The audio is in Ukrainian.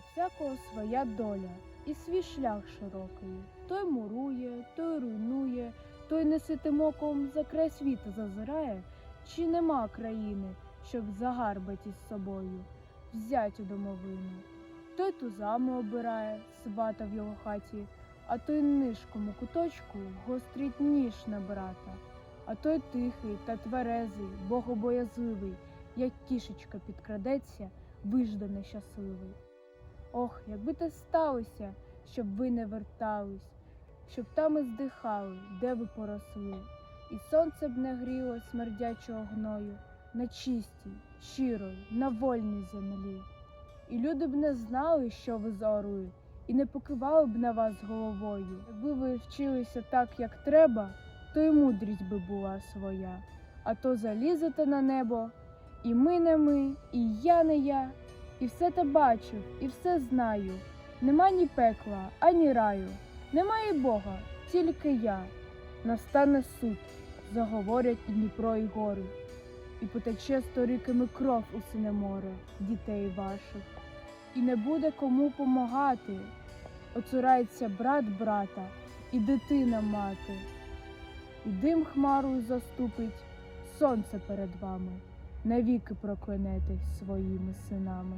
всякого своя доля і свій шлях широкий. Той мурує, той руйнує, той неситим оком за край світу зазирає, чи нема країни, щоб загарбать із собою, взять у домовину. Той тузами обирає, свата в його хаті, а той нишком у куточку гострить ніж на брата. А той тихий та тверезий, богобоязливий, як кішечка підкрадеться, виждане щасливий. Ох, якби те сталося, щоб ви не вертались, щоб там і здихали, де ви поросли, і сонце б не гріло смердячого гною на чистій, щирої, на вольній землі. І люди б не знали, що ви за орли, і не покивали б на вас головою. Якби ви вчилися так, як треба, то й мудрість би була своя. А то залізете на небо, і ми не ми, і я не я, і все те бачив, і все знаю. Нема ні пекла, ані раю, немає Бога, тільки я. Настане суд, заговорять і Дніпро, і гори, і потече сторіками кров у сине море дітей ваших, і не буде кому помагати. Оцурається брат брата і дитина мати, і дим хмарою заступить сонце перед вами, навіки проклянетесь своїми синами.